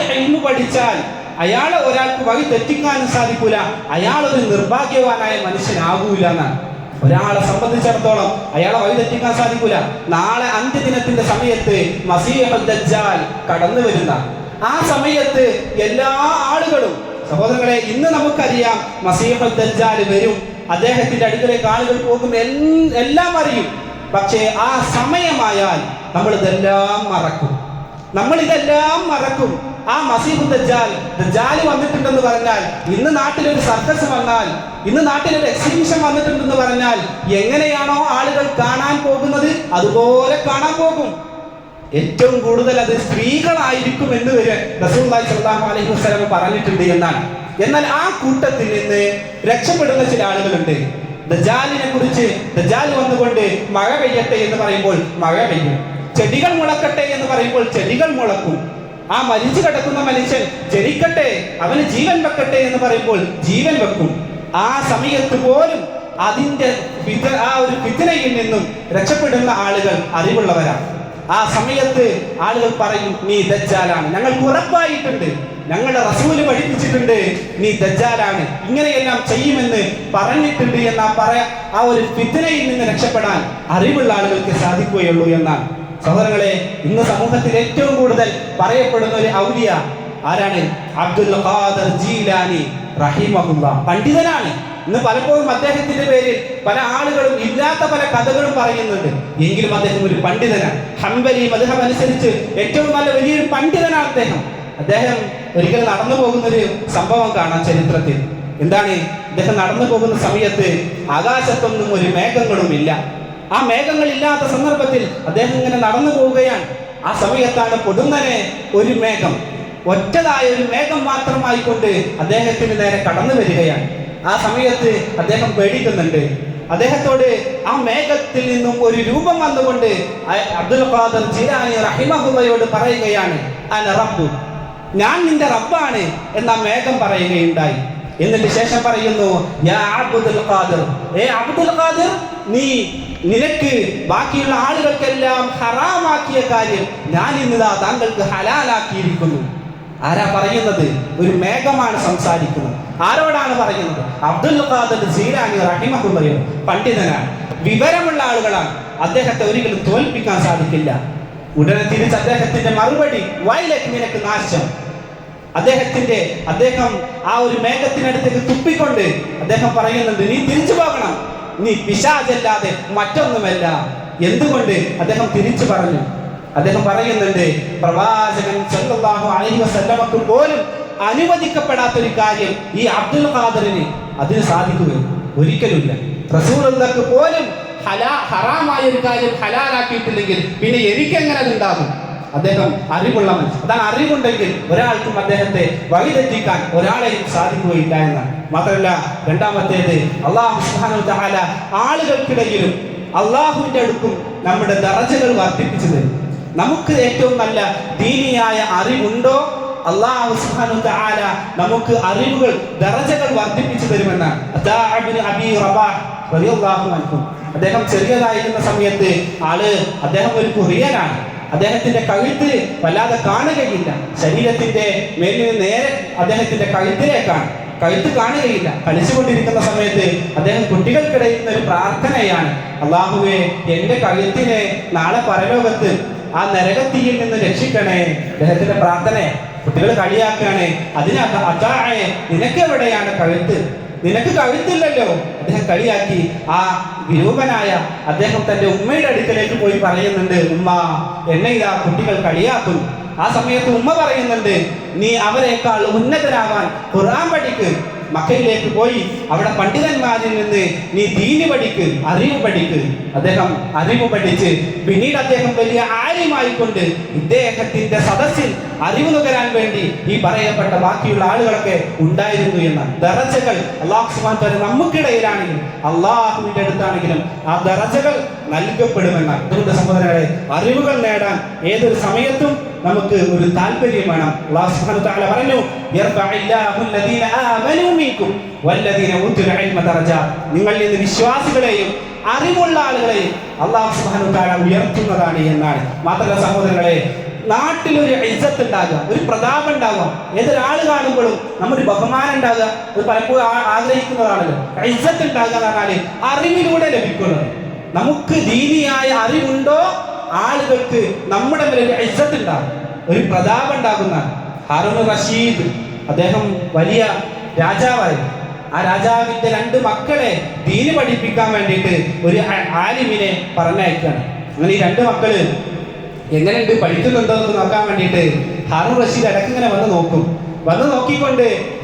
പഠിച്ചാൽ അയാളെ ഒരാൾക്ക് വഴി തെറ്റിക്കാനും സാധിക്കൂല. അയാൾ ഒരു നിർഭാഗ്യവാനായ മനുഷ്യനാകൂല എന്നാണ് ഒരാളെ സംബന്ധിച്ചിടത്തോളം അയാളെ വഴി തെറ്റിക്കാൻ സാധിക്കൂല. നാളെ അന്ത്യദിനത്തിന്റെ സമയത്ത് മസീഹ് ദജ്ജാൽ കടന്നു വരുന്ന ആ സമയത്ത് എല്ലാ ആളുകളും സഹോദരങ്ങളെ ഇന്ന് നമുക്കറിയാം മസീഹ ദജ്ജാൽ വരും. അദ്ദേഹത്തിന്റെ അടുക്കലേക്ക് കാലുകൾ പോകും. എല്ലാം അറിയും. പക്ഷേ ആ സമയമായാൽ നമ്മൾ ഇതെല്ലാം മറക്കും. നമ്മൾ ഇതെല്ലാം മറക്കും. ആ മസീഹ് ദജ്ജാൽ ദജ്ജാൽ വന്നിട്ടുണ്ടെന്ന് പറഞ്ഞാൽ ഇന്ന് നാട്ടിലൊരു സർക്കസ് വന്നാൽ ഇന്ന് നാട്ടിലൊരു എക്സിബിഷൻ വന്നിട്ടുണ്ടെന്ന് പറഞ്ഞാൽ എങ്ങനെയാണോ ആളുകൾ കാണാൻ പോകുന്നത് അതുപോലെ കാണാൻ പോകും. ഏറ്റവും കൂടുതൽ അത് സ്ത്രീകളായിരിക്കും എന്ന് വരെ റസൂലുള്ളാഹി സ്വല്ലല്ലാഹു അലൈഹി വസല്ലം പറഞ്ഞിട്ടുണ്ട് എന്നാണ്. എന്നാൽ ആ കൂട്ടത്തിൽ നിന്ന് രക്ഷപ്പെടുന്ന ചില ആളുകളുണ്ട്. ദജാലിനെ കുറിച്ച് ദജാൽ വന്നുകൊണ്ട് മഴ പെയ്യട്ടെ എന്ന് പറയുമ്പോൾ മഴ പെയ്യും. ചെടികൾ മുളക്കട്ടെ എന്ന് പറയുമ്പോൾ ചെടികൾ മുളക്കും. ആ മരിച്ചു കിടക്കുന്ന മനുഷ്യൻ ജനിക്കട്ടെ അവന് ജീവൻ വെക്കട്ടെ എന്ന് പറയുമ്പോൾ ജീവൻ വെക്കും. ആ സമയത്ത് പോലും അതിന്റെ ആ ഒരു ഫിത്തനയിൽ നിന്നും രക്ഷപ്പെടുന്ന ആളുകൾ അറിവുള്ളവരാണ്. ആ സമയത്ത് ആളുകൾ പറയും നീ ദജ്ജാലാണ്. ഞങ്ങൾക്ക് ഉറപ്പായിട്ടുണ്ട്. ഞങ്ങളുടെ റസൂൽ പഠിപ്പിച്ചിട്ടുണ്ട് നീ ദജ്ജാലാണ്. ഇങ്ങനെയെല്ലാം ചെയ്യുമെന്ന് പറഞ്ഞിട്ടുണ്ട് എന്നാ പറയാ ആ ഒരു ഫിത്തനയിൽ നിന്ന് രക്ഷപ്പെടാൻ അറിവുള്ള ആളുകൾക്ക് സാധിക്കുകയുള്ളൂ എന്നാണ്. സഹോദരങ്ങളെ ഇന്ന് സമൂഹത്തിൽ ഏറ്റവും കൂടുതൽ പറയപ്പെടുന്ന ഒരു ഔലിയ ആരാണ്? അബ്ദുൽ ഖാദർ ജീലാനി റഹിമഹുല്ല. പണ്ഡിതനാണ്. ഇന്ന് പലപ്പോഴും അദ്ദേഹത്തിന്റെ പേരിൽ പല ആളുകളും ഇല്ലാത്ത പല കഥകളും പറയുന്നുണ്ട്. എങ്കിലും അദ്ദേഹം ഒരു പണ്ഡിതനാണ്. ഹംബലി അദ്ദേഹം അനുസരിച്ച് ഏറ്റവും നല്ല വലിയൊരു പണ്ഡിതനാണ് അദ്ദേഹം. അദ്ദേഹം ഒരിക്കൽ നടന്നു പോകുന്ന ഒരു സംഭവം കാണാം ചരിത്രത്തിൽ. എന്താണ്? അദ്ദേഹം നടന്നു പോകുന്ന സമയത്ത് ആകാശത്തൊന്നും ഒരു മേഘങ്ങളും ഇല്ല. ആ മേഘങ്ങൾ ഇല്ലാത്ത സന്ദർഭത്തിൽ അദ്ദേഹം ഇങ്ങനെ നടന്നു പോവുകയാണ്. ആ സമയത്താണ് പൊടുന്നനെ ഒരു മേഘം. ഒറ്റതായ ഒരു മേഘം മാത്രമായിക്കൊണ്ട് അദ്ദേഹത്തിന് നേരെ കടന്നു വരികയാണ്. ആ സമയത്ത് അദ്ദേഹം പേടിക്കുന്നുണ്ട്. അദ്ദേഹത്തോട് ആ മേഘത്തിൽ നിന്നും ഒരു രൂപം വന്നുകൊണ്ട് അബ്ദുൽ ഖാദർ ജിലാനി റഹിമഹുല്ലയോട് പറയുകയാണ് അന റബ്ബു ഞാൻ നിന്റെ റബ്ബാണ് എന്ന മേഘം പറയുകയുണ്ടായി. എന്നിട്ട് ശേഷം പറയുന്നു യാ അബ്ദുൽ ഖാദിർ ഏ അബ്ദുൽ ഖാദിർ നീ നിനക്ക് ബാക്കിയുള്ള ആളുകൾക്കെല്ലാം ഹറാമാക്കിയ കാര്യം ഞാൻ ഇന്നിതാ താങ്കൾക്ക് ഹലാലാക്കിയിരിക്കുന്നു. ആരാ പറയുന്നത്? ഒരു മേഘമാണ് സംസാരിക്കുന്നത്. ആരോടാണ് പറയുന്നത്? അബ്ദുൽ ഖാദർ സീരാനി റഹിമഹുല്ലയും പണ്ഡിതനാണ്. വിവരമുള്ള ആളുകളാണ്. അദ്ദേഹത്തെ ഒരിക്കലും തോൽപ്പിക്കാൻ സാധിക്കില്ല. ഉടനെ തിരിച്ച് അദ്ദേഹത്തിന്റെ മറുപടി വയലറ്റ് നിനക്ക് നാശം. അദ്ദേഹത്തിന്റെ അദ്ദേഹം ആ ഒരു മേഘത്തിനടുത്തേക്ക് തുപ്പിക്കൊണ്ട് അദ്ദേഹം പറയുന്നുണ്ട് നീ തിരിച്ചു പോകണം. നീ പിശാചല്ലാതെ മറ്റൊന്നുമല്ല. എന്തുകൊണ്ട്? അദ്ദേഹം തിരിച്ചു പറഞ്ഞു. അദ്ദേഹം പറയുന്നുണ്ട് പ്രവാചകൻ സല്ലല്ലാഹു അലൈഹി വസല്ലമക്ക് പോലും അനുവദിക്കപ്പെടാത്ത ഒരു കാര്യം ഈ അബ്ദുൽ ഖാദറിന് അതിന് സാധിക്കുകയും ഒരിക്കലുമില്ല. റസൂലുള്ളാഹിക്ക് പോലും ഹലാ ഹറാമായ ഒരു കാര്യം ഹലാലാക്കിയിട്ടില്ലെങ്കിൽ പിന്നെ എനിക്കെങ്ങനെ അതുണ്ടാകും അദ്ദേഹം അറിവുള്ളവൻ. അതാണ് അറിവുണ്ടെങ്കിൽ ഒരാൾക്കും അദ്ദേഹത്തെ വഴിതെറ്റിക്കാൻ ഒരാളെയും സാധിക്കുകയില്ല എന്നാണ്. മാത്രമല്ല രണ്ടാമത്തേത് അള്ളാഹു തആല ആളുകൾക്കിടയിലും അള്ളാഹുവിന്റെ അടുക്കും നമ്മുടെ ദറജകൾ വർദ്ധിപ്പിച്ചു തരും. നമുക്ക് ഏറ്റവും നല്ല ദീനിയായ അറിവുണ്ടോ? അള്ളാഹു സുബ്ഹാനഹു തആല നമുക്ക് അറിവുകൾ ദറജകൾ വർദ്ധിപ്പിച്ചു തരുമെന്നാണ് അതാ ഇബ്നു അബീ റബാഹ് റളിയല്ലാഹു അദ്ദേഹം ചെറിയതായിരുന്ന സമയത്ത് ആൾ അദ്ദേഹം ഒരു കുറിയനാണ്. അദ്ദേഹത്തിന്റെ കഴുത്ത് വല്ലാതെ കാണുകയില്ല. ശരീരത്തിന്റെ മേലിൽ നേരെ അദ്ദേഹത്തിന്റെ കഴുത്തിലേക്കാണ്. കഴുത്ത് കാണുകയില്ല. കളിച്ചുകൊണ്ടിരിക്കുന്ന സമയത്ത് അദ്ദേഹം കുട്ടികൾക്കിടയിൽ ഒരു പ്രാർത്ഥനയാണ്. അള്ളാഹുവെ എന്റെ കഴുത്തിനെ നാളെ പരലോകത്ത് ആ നരകത്തിയിൽ നിന്ന് രക്ഷിക്കണേ. അദ്ദേഹത്തിന്റെ പ്രാർത്ഥന കുട്ടികൾ കളിയാക്കുകയാണ്. അതിന് അതാഴെ നിനക്ക് എവിടെയാണ് കഴുത്ത്? നിനക്ക് കഴുത്തില്ലല്ലോ. അദ്ദേഹം കളിയാക്കി. ആ വിരൂപനായ അദ്ദേഹം തന്റെ ഉമ്മയുടെ അടുക്കലേക്ക് പോയി പറയുന്നുണ്ട് ഉമ്മ എന്നെ ഇതാ കുട്ടികൾ കളിയാക്കും. ആ സമയത്ത് ഉമ്മ പറയുന്നുണ്ട് നീ അവരെക്കാൾ ഉന്നതരാവാൻ ഖുർആൻ പഠിക്ക്. മക്കയിലേക്ക് പോയി അവിടെ പണ്ഡിതന്മാരിൽ നിന്ന് നീ ദീനി പഠിക്ക് അറിവ് പഠിക്ക്. അദ്ദേഹം അറിവ് പഠിച്ച് പിന്നീട് അദ്ദേഹം വലിയ ആര്യമായിക്കൊണ്ട് ഇദ്ദേഹത്തിന്റെ സദസ്സിൽ അറിവ് നുകരാൻ വേണ്ടി ഈ പറയപ്പെട്ട ബാക്കിയുള്ള ആളുകളൊക്കെ ഉണ്ടായിരുന്നു എന്ന. ദറജകൾ അള്ളാഹു സുബാൻ വ തആല നമുക്കിടയിലാണെങ്കിലും അള്ളാഹുവിന്റെ അടുത്താണെങ്കിലും ആ ദറജകൾ നൽകപ്പെടുമെന്ന. അതുകൊണ്ട് സഹോദരങ്ങളെ അറിവുകൾ നേടാൻ ഏതൊരു സമയത്തും നമുക്ക് ഒരു താല്പര്യം വേണം. അള്ളാഹു തആല പറഞ്ഞു യർഫഇല്ലാഹു അല്ലദീന ആമനൂ വല്ലദീന ഊതുൽ ഇൽമ ദറജാത്ത് നിങ്ങൾ നിന്ന് വിശ്വാസികളെയും അറിവുള്ള ആളുകളെയും അള്ളാഹു സുബ്ഹാനഹു തആല ഉയർത്തുന്നതാണ് എന്നാണ്. മാത്രമല്ല സഹോദരങ്ങളെ നാട്ടിലൊരു ഇജ്ജത്ത് ഉണ്ടാകുക ഒരു പ്രതാപം ഉണ്ടാകുക ഏതൊരാൾ കാണുമ്പോഴും നമ്മുടെ ബഹുമാനം ഉണ്ടാകുക അത് പലപ്പോഴും ആഗ്രഹിക്കുന്നതാണല്ലോ. ഇജ്ജത്ത് ഉണ്ടാകുക എന്ന് അറിവിലൂടെ ലഭിക്കുന്നത്. നമുക്ക് ദീനിയായ അറിവുണ്ടോ? ആളുകൾക്ക് നമ്മുടെ മേലെ ഒരു ഇജ്ജത്ത് ഉണ്ടാകും ഒരു പ്രതാപം ഉണ്ടാകുന്ന ഹാറൂൺ റഷീദ് അദ്ദേഹം വലിയ രാജാവായിരുന്നു. ആ രാജാവിന്റെ രണ്ട് മക്കളെ ദീന് പഠിപ്പിക്കാൻ വേണ്ടിയിട്ട് ഒരു ആലിമിനെ പറഞ്ഞയക്കുകയാണ്. അങ്ങനെ ഈ രണ്ട് മക്കൾ എങ്ങനെയുണ്ട്? പഠിക്കുന്നുണ്ടോ എന്ന് നോക്കാൻ വേണ്ടിയിട്ട് ഹാറൂൺ റഷീദ് ഇടയ്ക്ക് ഇങ്ങനെ വന്ന് നോക്കും. വന്ന് നോക്കിക്കൊണ്ട്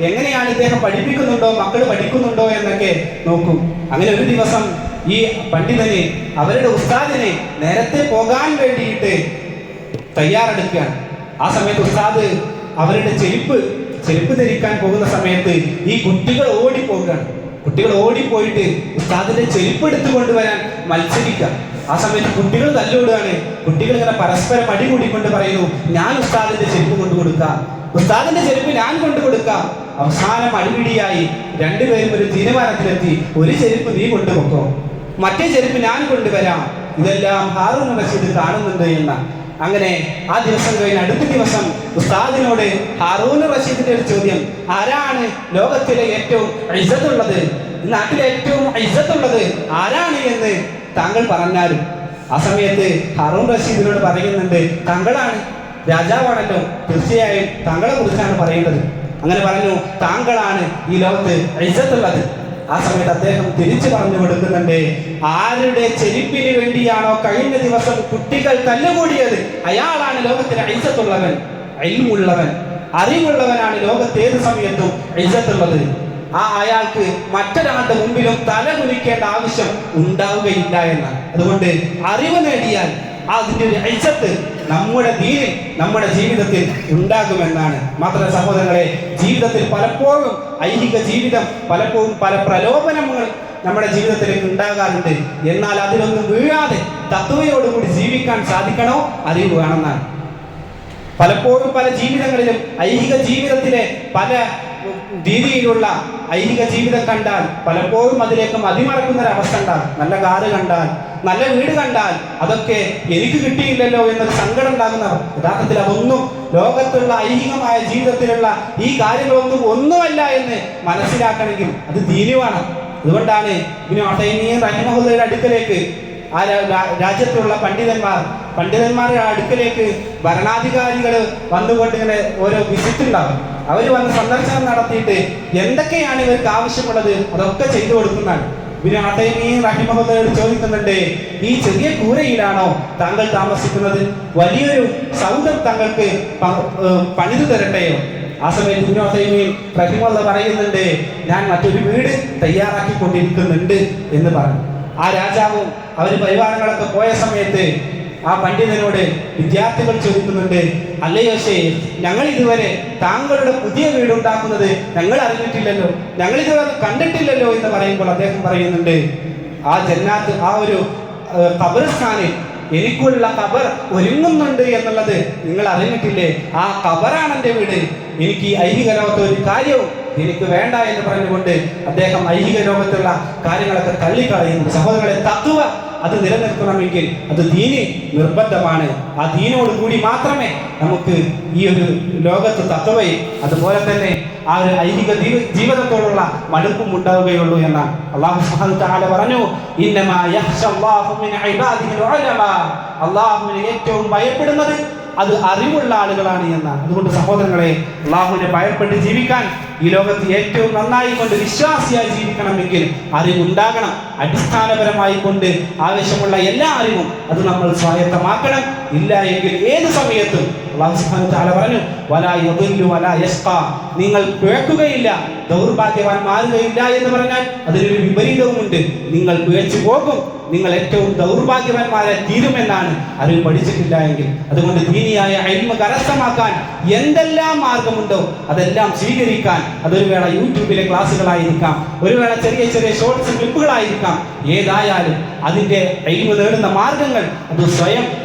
എങ്ങനെയാണ് ഇദ്ദേഹം പഠിപ്പിക്കുന്നുണ്ടോ? മക്കൾ പഠിക്കുന്നുണ്ടോ എന്നൊക്കെ നോക്കും. അങ്ങനെ ഒരു ദിവസം ഈ പണ്ഡിതനെ അവരുടെ ഉസ്താദിനെ നേരത്തെ പോകാൻ വേണ്ടിയിട്ട് തയ്യാറെടുക്കുകയാണ്. ആ സമയത്ത് ഉസ്താദ് അവരുടെ ചെരുപ്പ് ചെരുപ്പ് ധരിക്കാൻ പോകുന്ന സമയത്ത് ഈ കുട്ടികൾ ഓടിപ്പോകുകയാണ്. കുട്ടികൾ ഓടിപ്പോയിട്ട് ഉസ്താദിന്റെ ചെരുപ്പ് എടുത്തു കൊണ്ടുവരാൻ മത്സരിക്കുക. ആ സമയത്ത് കുട്ടികൾ തല്ലുവിടുകയാണ് കുട്ടികൾ ഇങ്ങനെ പരസ്പരം അടി കൂടിക്കൊണ്ട് പറയുന്നു ഞാൻ ഉസ്താദിന്റെ ചെരുപ്പ് കൊണ്ടു കൊടുക്കാം. ഉസ്താദിന്റെ ചെരുപ്പ് ഞാൻ കൊണ്ടു കൊടുക്കാം. അവസാനം അടിപിടിയായി രണ്ടുപേരും ഒരു തീരുമാനത്തിലെത്തി ഒരു ചെരുപ്പ് നീ കൊണ്ടുപോക്കോ മറ്റേ ചെരുപ്പ് ഞാൻ കൊണ്ടുവരാം. ഇതെല്ലാം ഹാറൂൺ റഷീദ് കാണുന്നുണ്ട് എന്ന. അങ്ങനെ ആ ദിവസം കഴിഞ്ഞ് അടുത്ത ദിവസം ഉസ്താദിനോട് ഹാറൂൺ റഷീദിന്റെ ഒരു ചോദ്യം. ആരാണ് ലോകത്തിലെ ഏറ്റവും ഇസത്തുള്ളത് നാട്ടിലെ ഏറ്റവും ഇസത്തുള്ളത് ആരാണ് എന്ന് താങ്കൾ പറഞ്ഞാലും ആ സമയത്ത് ഹാറൂൺ റഷീദിനോട് പറയുന്നുണ്ട് താങ്കളാണ് രാജാവാണല്ലോ. തീർച്ചയായും താങ്കളെ കുറിച്ചാണ് പറയേണ്ടത്. അങ്ങനെ പറഞ്ഞു താങ്കളാണ് ഈ ലോകത്ത് ഇജ്ജത്തുള്ളത് ആ സമയത്ത് അദ്ദേഹം തിരിച്ചു പറഞ്ഞു കൊടുക്കുന്നുണ്ട് ആരുടെ ചെരുപ്പിന് വേണ്ടിയാണോ കഴിഞ്ഞ ദിവസം കുട്ടികൾ തല്ലുകൂടിയത്? അയാളാണ് ലോകത്തിലെ ഐസത്തുള്ളവൻ അയിമുള്ളവൻ അറിവുള്ളവനാണ് ലോകത്ത് ഏത് സമയത്തും ഐസത്തുള്ളത് ആ അയാൾക്ക് മറ്റൊരാളുടെ മുമ്പിലും തല കുലിക്കേണ്ട ആവശ്യം ഉണ്ടാവുകയില്ല എന്നാണ്. അതുകൊണ്ട് അറിവ് നേടിയാൽ അതിന്റെ ഒരു ഐസത്ത് നമ്മുടെ ദീനിൽ നമ്മുടെ ജീവിതത്തിൽ ഉണ്ടാകുമെന്നാണ്. മാത്രമല്ല സഹോദരങ്ങളെ ജീവിതത്തിൽ പലപ്പോഴും ഐഹിക ജീവിതം പലപ്പോഴും പല പ്രലോഭനങ്ങൾ നമ്മുടെ ജീവിതത്തിലേക്ക് ഉണ്ടാകാറുണ്ട്. എന്നാൽ അതിലൊന്നും വീഴാതെ തത്വയോടുകൂടി ജീവിക്കാൻ സാധിക്കണോ? അറിവ് വേണമെന്നാണ്. പലപ്പോഴും പല ജീവിതങ്ങളിലും ഐഹിക ജീവിതത്തിലെ പല രീതിയിലുള്ള ഐഹിക ജീവിതം കണ്ടാൽ പലപ്പോഴും അതിലേക്ക് മതിമറക്കുന്ന ഒരു അവസ്ഥ ഉണ്ടാകും നല്ല കാറ് കണ്ടാൽ നല്ല വീട് കണ്ടാൽ അതൊക്കെ എനിക്ക് കിട്ടിയില്ലല്ലോ എന്നൊരു സങ്കടം ഉണ്ടാകുന്നവർ യഥാർത്ഥത്തിൽ അതൊന്നും ലോകത്തുള്ള ഐഹികമായ ജീവിതത്തിലുള്ള ഈ കാര്യങ്ങളൊന്നും ഒന്നുമല്ല എന്ന് മനസ്സിലാക്കണമെങ്കിൽ അത് ദീനുവാണ് അതുകൊണ്ടാണ് റഹിമഹുല്ലയുടെ അടുക്കലേക്ക് ആ രാജ്യത്തുള്ള പണ്ഡിതന്മാർ പണ്ഡിതന്മാരുടെ അടുക്കലേക്ക് ഭരണാധികാരികൾ വന്നുകൊണ്ട് ഇങ്ങനെ ഓരോ വിസിറ്റ് ഉണ്ടാകും. അവർ വന്ന് സന്ദർശനം നടത്തിയിട്ട് എന്തൊക്കെയാണ് ഇവർക്ക് ആവശ്യമുള്ളത് അതൊക്കെ ചെയ്തു കൊടുക്കുന്നതാണ്. റഹിമഹുല്ലയോട് ചോദിക്കുന്നുണ്ട് ഈ ചെറിയ കൂരയിലാണോ താങ്കൾ താമസിക്കുന്നത്? വലിയൊരു സൗദം താങ്കൾക്ക് പണിതു തരട്ടെയോ? ആ സമയത്ത് ഇബ്നു ഉതൈമീൻ പറയുന്നുണ്ട് ഞാൻ മറ്റൊരു വീട് തയ്യാറാക്കി കൊണ്ടിരിക്കുന്നുണ്ട് എന്ന് പറഞ്ഞു. ആ രാജാവും അവർ പരിവാരങ്ങളൊക്കെ പോയ സമയത്ത് ആ പണ്ഡിതനോട് വിദ്യാർത്ഥികൾ ചോദിക്കുന്നുണ്ട് അല്ലയോ ഷെയ്ഖ് ഞങ്ങൾ ഇതുവരെ താങ്കളുടെ പുതിയ വീടുണ്ടാക്കുന്നത് ഞങ്ങൾ അറിഞ്ഞിട്ടില്ലല്ലോ ഞങ്ങൾ ഇതുവരെ കണ്ടിട്ടില്ലല്ലോ എന്ന് പറയുമ്പോൾ അദ്ദേഹം പറയുന്നുണ്ട് ആ ജന്നാത്ത് ആ ഒരു കബർസ്ഥാനിൽ എനിക്കുള്ള കബർ ഒരുങ്ങുന്നുണ്ട് എന്നുള്ളത് നിങ്ങൾ അറിഞ്ഞിട്ടില്ലേ? ആ കബറാണ് എന്റെ വീട്. എനിക്ക് ഈ ഐഹിക ലോകത്തെ ഒരു കാര്യവും എനിക്ക് വേണ്ട എന്ന് പറഞ്ഞുകൊണ്ട് അദ്ദേഹം ഐഹിക ലോകത്തുള്ള കാര്യങ്ങളൊക്കെ തള്ളിക്കളയുന്നു. സഹോദരങ്ങളെ തത്വ അത് നിലനിർത്തണമെങ്കിൽ അത് ദീന് നിർബന്ധമാണ്. ആ ദീനോട് കൂടി മാത്രമേ നമുക്ക് ഈ ഒരു ലോകത്ത് തത്വയും അതുപോലെ തന്നെ ആ ഒരു ഐഹിക ജീവ- ജീവിതത്തോടുള്ള മടുപ്പും ഉണ്ടാവുകയുള്ളൂ എന്ന അള്ളാഹു പറഞ്ഞു. മിൻ ഇബാദിഹിൽ ഉലമ. അള്ളാഹുവിനെ ഏറ്റവും ഭയപ്പെടുന്നത് അത് അറിവുള്ള ആളുകളാണ് എന്നാണ്. അതുകൊണ്ട് സഹോദരങ്ങളെ അള്ളാഹുവിനെ ഭയപ്പെട്ട് ജീവിക്കാൻ ഈ ലോകത്ത് ഏറ്റവും നന്നായി കൊണ്ട് വിശ്വാസിയായി ജീവിക്കണമെങ്കിൽ അറിവുണ്ടാകണം. അടിസ്ഥാനപരമായി കൊണ്ട് ആവശ്യമുള്ള എല്ലാ അറിവും അത് നമ്മൾ സ്വായത്തമാക്കണം. ഇല്ല എങ്കിൽ ഏത് സമയത്തും അള്ളാഹു സുബ്ഹാനഹു തആല പറഞ്ഞു വലാ യദില്ലു വലാ യസ്ഖാ നിങ്ങൾ പിഴക്കുകയില്ല ദൗർഭാഗ്യവാൻ മാറുകയില്ല എന്ന് പറഞ്ഞാൽ അതിനൊരു വിപരീതവുമുണ്ട്. നിങ്ങൾ പിഴച്ചു പോകും നിങ്ങൾ ഏറ്റവും ദൗർഭാഗ്യവാന്മാരെ തീരുമെന്നാണ് അറിവ് പഠിച്ചിട്ടില്ല എങ്കിൽ. അതുകൊണ്ട് ദീനിയായ അഴിമ കരസ്ഥമാക്കാൻ എന്തെല്ലാം മാർഗമുണ്ടോ അതെല്ലാം സ്വീകരിക്കാൻ അതൊരു വേള യൂട്യൂബിലെ ക്ലാസ്സുകളായിരിക്കാം ഒരു വേള ചെറിയ ചെറിയ ഷോർട്സ് ക്ലിപ്പുകളായിരിക്കാം ഏതായാലും അതിന്റെ അഴിമ നേടുന്ന മാർഗങ്ങൾ അത് സ്വയം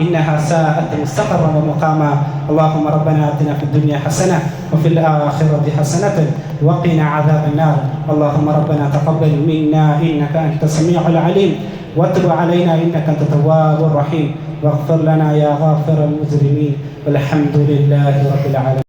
إنها ساءت مستقرا ومقاما. اللهم ربنا آتنا في الدنيا حسنة وفي الآخرة حسنة وقنا عذاب النار. اللهم ربنا تقبل منا إنك أنت السميع العليم. واتب علينا إنك أنت التواب الرحيم. واغفر لنا يا غافر المجرمين. والحمد لله رب العالمين.